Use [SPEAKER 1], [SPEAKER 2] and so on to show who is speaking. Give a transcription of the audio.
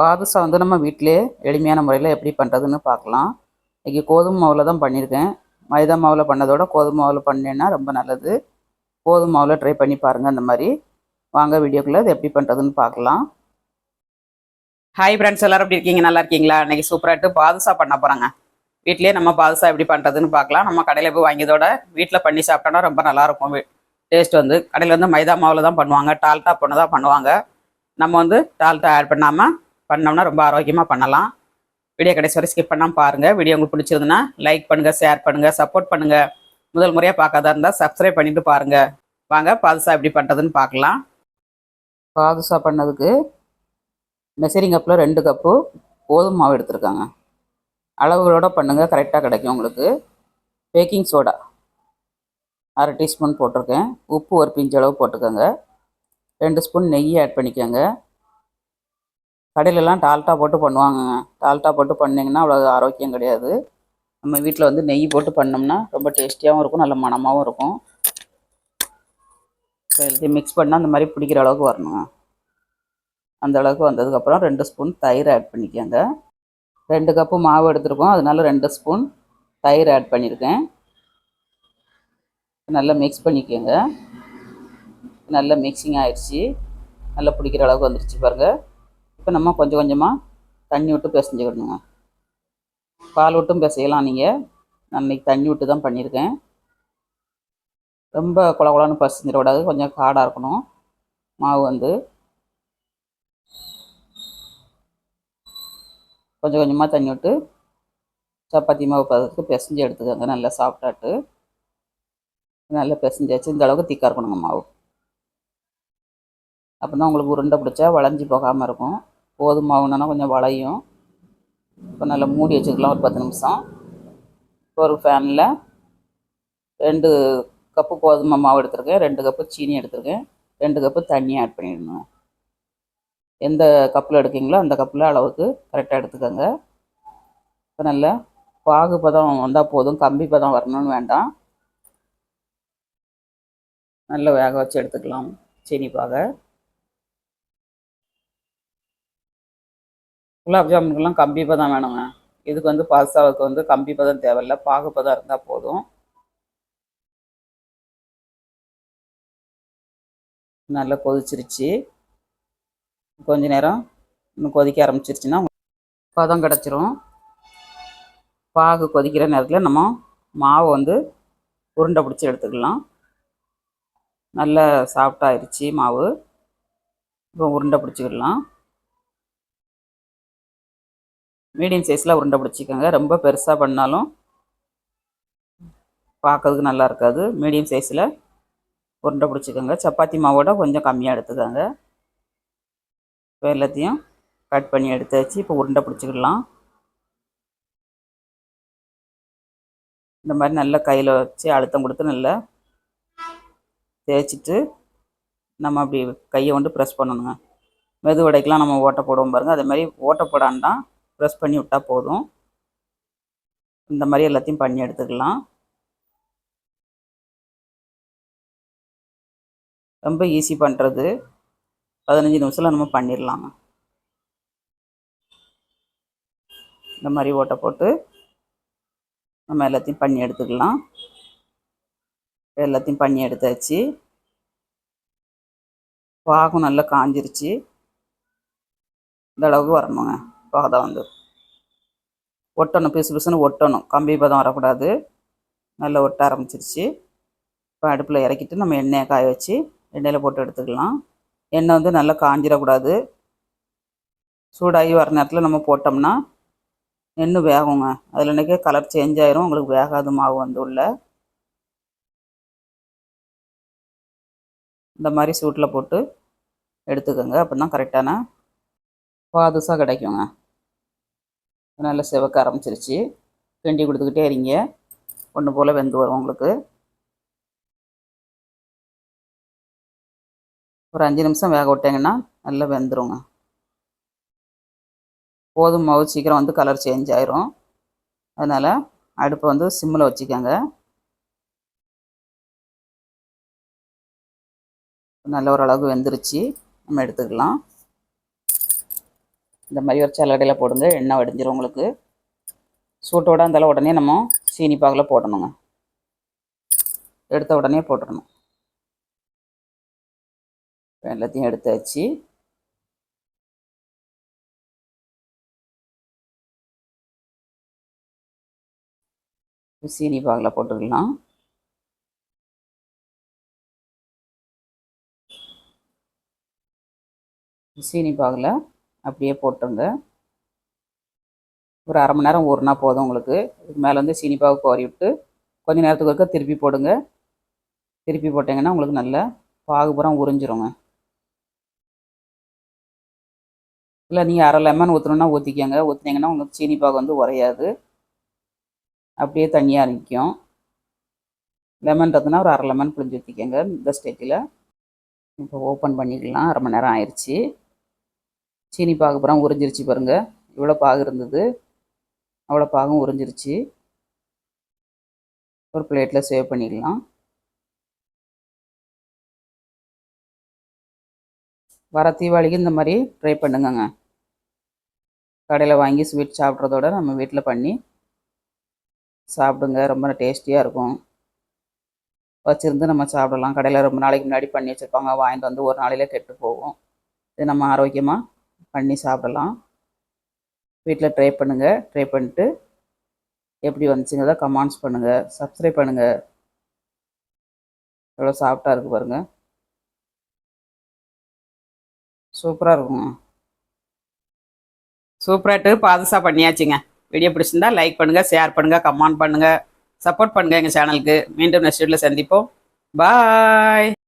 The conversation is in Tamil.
[SPEAKER 1] பாதுஷா வந்து நம்ம வீட்டிலே எளிமையான முறையில் எப்படி பண்ணுறதுன்னு பார்க்கலாம் இன்றைக்கி கோதுமை மாவில் தான் பண்ணியிருக்கேன் மைதா மாவில் பண்ணதோட கோதுமை மாவில் பண்ணேன்னா ரொம்ப நல்லது கோதுமை மாவில் ட்ரை பண்ணி பாருங்கள் அந்த மாதிரி வாங்க வீடியோக்குள்ளே அது எப்படி பண்ணுறதுன்னு பார்க்கலாம் ஹாய் ஃப்ரெண்ட்ஸ் எல்லோரும் எப்படி இருக்கீங்க நல்லா இருக்கீங்களா இன்றைக்கி சூப்பராகிட்டு பாதுஷா பண்ண போகிறாங்க வீட்டிலே நம்ம பாதுஷா எப்படி பண்ணுறதுன்னு பார்க்கலாம் நம்ம கடையில் போய் வாங்கியதோட வீட்டில் பண்ணி சாப்பிட்டோன்னா ரொம்ப நல்லாயிருக்கும் டேஸ்ட் வந்து கடையில் வந்து மைதா மாவில் தான் பண்ணுவாங்க டால்டா பண்ண தான் பண்ணுவாங்க நம்ம வந்து டால்டா ஆட் பண்ணாமல் பண்ணோம்னா ரொம்ப ஆரோக்கியமாக பண்ணலாம் வீடியோ கடைசி வரை ஸ்கிப் பண்ணாமல் பாருங்கள் வீடியோ உங்களுக்கு பிடிச்சிருந்துன்னா லைக் பண்ணுங்கள் ஷேர் பண்ணுங்கள் சப்போர்ட் பண்ணுங்கள் முதல் முறையாக பார்க்காதா இருந்தால் சப்ஸ்கிரைப் பண்ணிவிட்டு பாருங்கள் வாங்க பாதுசா எப்படி பண்ணுறதுன்னு பார்க்கலாம் பாதுசா பண்ணதுக்கு மெசரிங் கப்பில் ரெண்டு கப்பு கோதுமை மாவு எடுத்துருக்காங்க அளவுகளோடு பண்ணுங்கள் கரெக்டாக கிடைக்கும் உங்களுக்கு பேக்கிங் சோடா அரை டீஸ்பூன் போட்டிருக்கேன் உப்பு ஒரு பிஞ்சளவு போட்டுக்கோங்க ரெண்டு ஸ்பூன் நெய் ஆட் பண்ணிக்கோங்க கடையிலலாம் டால்ட்டா போட்டு பண்ணுவாங்கங்க டால்ட்டா போட்டு பண்ணிங்கன்னா அவ்வளோ ஆரோக்கியம் கிடையாது நம்ம வீட்டில் வந்து நெய் போட்டு பண்ணோம்னா ரொம்ப டேஸ்டியாகவும் இருக்கும் நல்ல மனமாகவும் இருக்கும் இது மிக்ஸ் பண்ணால் அந்த மாதிரி பிடிக்கிற அளவுக்கு வரணும் அந்த அளவுக்கு வந்ததுக்கப்புறம் ரெண்டு ஸ்பூன் தயிர் ஆட் பண்ணிக்கோங்க ரெண்டு கப்பு மாவு எடுத்துருக்கோம் அதனால ரெண்டு ஸ்பூன் தயிர் ஆட் பண்ணியிருக்கேன் நல்லா மிக்ஸ் பண்ணிக்கோங்க நல்லா மிக்சிங் ஆகிடுச்சி நல்லா பிடிக்கிற அளவுக்கு வந்துருச்சு பாருங்கள் இப்போ நம்ம கொஞ்சம் கொஞ்சமாக தண்ணி விட்டு பிசைஞ்சுக்கணுங்க பால் விட்டும் பிசையலாம் நீங்கள் நான் தண்ணி விட்டு தான் பண்ணியிருக்கேன் ரொம்ப குல குலன்னு கூடாது கொஞ்சம் காடாக இருக்கணும் மாவு வந்து கொஞ்சம் கொஞ்சமாக தண்ணி விட்டு சப்பாத்தி மாவு பதத்துக்கு பிசைஞ்சு எடுத்துக்கோங்க நல்லா சாப்பிட்டாட்டு நல்லா பிசைஞ்சாச்சு இந்த அளவுக்கு திக்காக இருக்கணுங்க மாவு அப்போ தான் உங்களுக்கு உருண்டை பிடிச்சா வளைஞ்சி போகாமல் இருக்கும் கோதுமை கொஞ்சம் வளையும் இப்போ நல்லா மூடி வச்சுக்கலாம் ஒரு பத்து நிமிஷம் இப்போ ஒரு ஃபேனில் ரெண்டு கப்பு கோதுமை மாவு எடுத்திருக்கேன் ரெண்டு கப்பு சீனி எடுத்திருக்கேன் ரெண்டு கப்பு தண்ணி ஆட் பண்ணிடணும் எந்த கப்பில் எடுக்கீங்களோ அந்த கப்பில் அளவுக்கு கரெக்டாக எடுத்துக்கோங்க இப்போ நல்ல பாகு பதம் வந்தால் போதும் கம்பி பதம் வரணும்னு வேண்டாம் நல்லா வேக வச்சு எடுத்துக்கலாம் சீனி பாகை குலாப் ஜாமுனுக்கெல்லாம் கம்பி பதம் வேணுங்க இதுக்கு வந்து பாஸ்தாவுக்கு வந்து கம்பி பதம் தேவையில்ல பாகு பதம் இருந்தால் போதும் நல்லா கொதிச்சிருச்சு கொஞ்ச நேரம் இன்னும் கொதிக்க ஆரம்பிச்சிருச்சுன்னா பதம் கிடச்சிரும் பாகு கொதிக்கிற நேரத்தில் நம்ம மாவு வந்து உருண்டை பிடிச்சி எடுத்துக்கலாம் நல்லா சாஃப்டாகிருச்சு மாவு இப்போ உருண்டை பிடிச்சிக்கிடலாம் மீடியம் சைஸில் உருண்டை பிடிச்சிக்கோங்க ரொம்ப பெருசாக பண்ணாலும் பார்க்கறதுக்கு நல்லா இருக்காது மீடியம் சைஸில் உருண்டை பிடிச்சிக்கோங்க சப்பாத்தி மாவோட கொஞ்சம் கம்மியாக எடுத்துக்கோங்க இப்போ எல்லாத்தையும் கட் பண்ணி எடுத்து வச்சு இப்போ உருண்டை பிடிச்சிக்கிடலாம் இந்த மாதிரி நல்லா கையில் வச்சு அழுத்தம் கொடுத்து நல்லா தேய்ச்சிட்டு நம்ம அப்படி கையை வந்து ப்ரெஸ் பண்ணணுங்க மெது உடைக்கெலாம் நம்ம ஓட்டை போடுவோம் பாருங்கள் அதே மாதிரி ஓட்டை போடாண்டாம் ப்ரெஸ் பண்ணி விட்டால் போதும் இந்த மாதிரி எல்லாத்தையும் பண்ணி எடுத்துக்கலாம் ரொம்ப ஈஸி பண்ணுறது பதினஞ்சு நிமிஷத்தில் நம்ம பண்ணிடலாங்க இந்த மாதிரி ஓட்டை போட்டு நம்ம எல்லாத்தையும் பண்ணி எடுத்துக்கலாம் எல்லாத்தையும் பண்ணி எடுத்தாச்சு பாகம் நல்லா காஞ்சிருச்சு இந்த அளவுக்கு வரணுங்க தான் வந்து ஒட்டணும் பிசு பிசுன்னு ஒட்டணும் கம்பி பதம் வரக்கூடாது நல்லா ஒட்ட ஆரம்பிச்சிருச்சு இப்போ அடுப்பில் இறக்கிட்டு நம்ம எண்ணெயை காய வச்சு எண்ணெயில் போட்டு எடுத்துக்கலாம் எண்ணெய் வந்து நல்லா காஞ்சிடக்கூடாது சூடாகி வர நேரத்தில் நம்ம போட்டோம்னா எண்ணெய் வேகுங்க அதில் இன்றைக்கே கலர் சேஞ்ச் ஆயிரும் உங்களுக்கு வேகாது மாவு வந்து உள்ள இந்த மாதிரி சூட்டில் போட்டு எடுத்துக்கோங்க அப்போ தான் கரெக்டான பாதுசாக கிடைக்குங்க நல்லா செவக்க ஆரம்பிச்சிருச்சு கிண்டி கொடுத்துக்கிட்டே இருங்க ஒன்று போல் வெந்து வரும் உங்களுக்கு ஒரு அஞ்சு நிமிஷம் வேக விட்டிங்கன்னா நல்லா வெந்துருங்க போதும் மாவு சீக்கிரம் வந்து கலர் சேஞ்ச் ஆயிரும் அதனால் அடுப்பை வந்து சிம்மில் வச்சுக்கோங்க நல்ல ஓரளவுக்கு வெந்துருச்சு நம்ம எடுத்துக்கலாம் இந்த மாதிரி ஒரு சிலடையில் போடுங்க எண்ணெய் வடிஞ்சிரும் உங்களுக்கு சூட்டோட இருந்தாலும் உடனே நம்ம சீனி பாகில் போடணுங்க எடுத்த உடனே போட்டுடணும் எல்லாத்தையும் எடுத்து வச்சு சீனி பாகில் போட்டுக்கலாம் சீனி பாகில் அப்படியே போட்டுருங்க ஒரு அரை மணி நேரம் ஊறினா போதும் உங்களுக்கு இதுக்கு மேலே வந்து சீனிப்பாக கோரி விட்டு கொஞ்ச நேரத்துக்கு ஒருக்க திருப்பி போடுங்க திருப்பி போட்டிங்கன்னா உங்களுக்கு நல்லா பாகுபுறம் உறிஞ்சிருங்க இல்லை நீங்கள் அரை லெமன் ஊற்றணுன்னா ஊற்றிக்கோங்க ஊற்றினீங்கன்னா உங்களுக்கு சீனி பாகு வந்து உரையாது அப்படியே தனியாக நிற்கும் லெமன்றதுனா ஒரு அரை லெமன் புளிஞ்சு ஊற்றிக்கோங்க இந்த ஸ்டேட்டில் இப்போ ஓப்பன் பண்ணிக்கலாம் அரை மணி நேரம் ஆயிடுச்சு சீனி பாகு புறம் உறிஞ்சிருச்சு பாருங்கள் இவ்வளோ பாகு இருந்தது அவ்வளோ பாகம் உறிஞ்சிருச்சு ஒரு பிளேட்டில் சேவ் பண்ணிடலாம் வர தீபாவளிக்கு இந்த மாதிரி ட்ரை பண்ணுங்கங்க கடையில் வாங்கி ஸ்வீட் சாப்பிட்றதோட நம்ம வீட்டில் பண்ணி சாப்பிடுங்க ரொம்ப டேஸ்டியாக இருக்கும் வச்சுருந்து நம்ம சாப்பிடலாம் கடையில் ரொம்ப நாளைக்கு முன்னாடி பண்ணி வச்சுருப்பாங்க வாங்கிட்டு வந்து ஒரு நாளையிலே கெட்டு போகும் இது நம்ம ஆரோக்கியமாக பண்ணி சாப்பிடலாம் வீட்டில் ட்ரை பண்ணுங்கள் ட்ரை பண்ணிட்டு எப்படி வந்துச்சுங்கிறத கமெண்ட்ஸ் பண்ணுங்கள் சப்ஸ்கிரைப் பண்ணுங்கள் எவ்வளோ சாஃப்டாக இருக்குது பாருங்கள் சூப்பராக இருக்குங்க சூப்பராகிட்டு பாதுசாக பண்ணியாச்சுங்க வீடியோ பிடிச்சிருந்தா லைக் பண்ணுங்கள் ஷேர் பண்ணுங்கள் கமெண்ட் பண்ணுங்கள் சப்போர்ட் பண்ணுங்கள் எங்கள் சேனலுக்கு மீண்டும் நெக்ஸ்ட் வீட்டில் சந்திப்போம் பாய்